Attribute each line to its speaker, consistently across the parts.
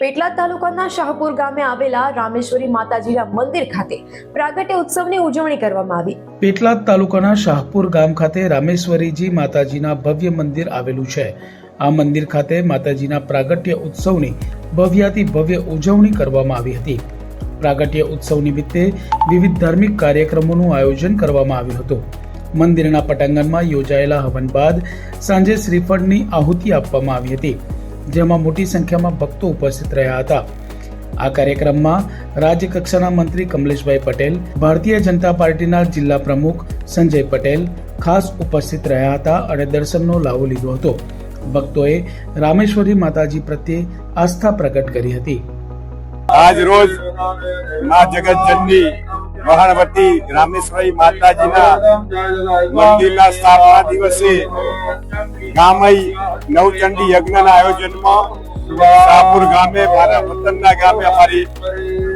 Speaker 1: પેટલાદ તાલુકાના શાહપુર ગામે આવેલા રામેશ્વરી માતાજીના મંદિર ખાતે પ્રાગટ્ય ઉત્સવની ઉજવણી કરવામાં આવી.
Speaker 2: પેટલાદ તાલુકાના શાહપુર ગામ ખાતે રામેશ્વરીજી માતાજીના ભવ્ય મંદિર આવેલું છે. આ મંદિર ખાતે માતાજીના પ્રાગટ્ય ઉત્સવની ભવ્યાતિ ભવ્ય ઉજવણી કરવામાં આવી હતી. પ્રાગટ્ય ઉત્સવ નિમિત્તે વિવિધ ધાર્મિક કાર્યક્રમોનું આયોજન કરવામાં આવ્યું હતું. મંદિરના પટાંગણમાં યોજાયેલા હવન બાદ સાંજે શ્રીફળની આહુતિ આપવામાં આવી હતી. જેમાં મોટી સંખ્યામાં ભક્તો ઉપસ્થિત રહ્યા હતા. આ કાર્યક્રમમાં રાજ્યકક્ષાના મંત્રી કમલેશભાઈ પટેલ, ભારતીય જનતા પાર્ટીના જિલ્લા પ્રમુખ સંજય પટેલ ખાસ ઉપસ્થિત રહ્યા હતા અને દર્શનનો લાવો લીધો હતો. ભક્તોએ રામેશ્વરી માતાજી પ્રત્યે આસ્થા પ્રગટ કરી હતી.
Speaker 3: આજ રોજ મા જગતજનની મહાણવતી રામેશ્વરી માતાજીના મંદિરના સ્થાપના દિવસે ગામઈ નવચંડી યજ્ઞના આયોજનમાં શાહપુર ગામે મારા વતનના ગામે અમારી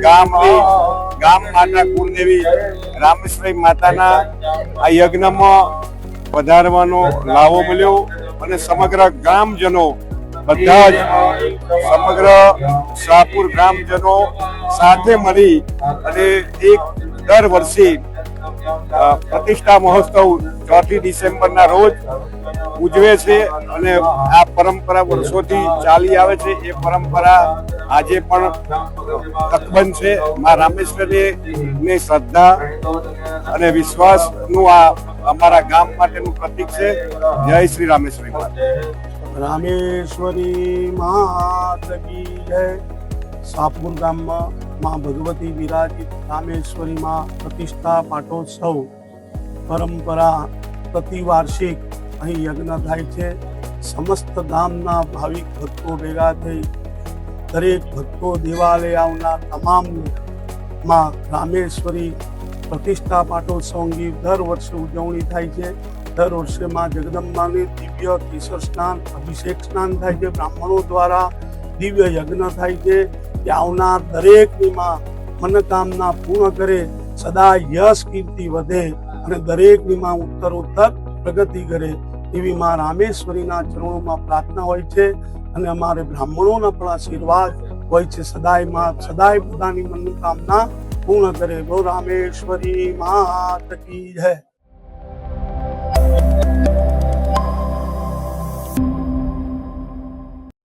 Speaker 3: ગામની ગામ માતા કુળદેવી રામેશ્વરી માતાના આ યજ્ઞમાં વધારવાનો લાવો મળ્યો અને સમગ્ર ગામજનો બધા જ સમગ્ર શાહપુર ગ્રામજનો સાથે મળી અને એક દર વર્ષે પ્રતિષ્ઠા મહોત્સવ ચોથી ડિસેમ્બરના રોજ ઉજવે છે અને આ પરંપરા વર્ષોથી ચાલી આવે છે. એ પરંપરા આજે પણ તકબંધ છે. મા રામેશ્વરીની શ્રદ્ધા અને વિશ્વાસનું આ અમારા ગામ માટેનું પ્રતીક છે. જય શ્રી રામેશ્વરી
Speaker 4: રામેશ્વરી માત જય. સાપુર ગામમાં માં ભગવતી વિરાજિત રામેશ્વરીમાં પ્રતિષ્ઠા પાટોત્સવ પરંપરા પ્રતિવાર્ષિક. અહીં યજ્ઞ થાય છે. સમસ્ત ગામના ભાવિક ભક્તો ભેગા થઈ દરેક ભક્તો દેવાલય આવનાર તમામમાં રામેશ્વરી પ્રતિષ્ઠા પાટોત્સવ અંગે દર વર્ષે ઉજવણી થાય છે. દર વર્ષે માં જગદંબાને દિવ્ય કેસર સ્નાન, અભિષેક સ્નાન થાય છે. બ્રાહ્મણો દ્વારા દિવ્ય યજ્ઞ થાય છે. કે આવનાર દરેકની માં મનોકામના પૂર્ણ કરે, સદા યશ કીર્તિ વધે અને દરેકની માં ઉત્તરોત્તર પ્રગતિ કરે. એવી માં રામેશ્વરીના ચરણોમાં પ્રાર્થના હોય છે અને અમારે બ્રાહ્મણોના પણ આશીર્વાદ હોય છે. સદાયમાં, સદાય પોતાની મનોકામના પૂર્ણ કરે. ગો રામેશ્વરી માત કી જય.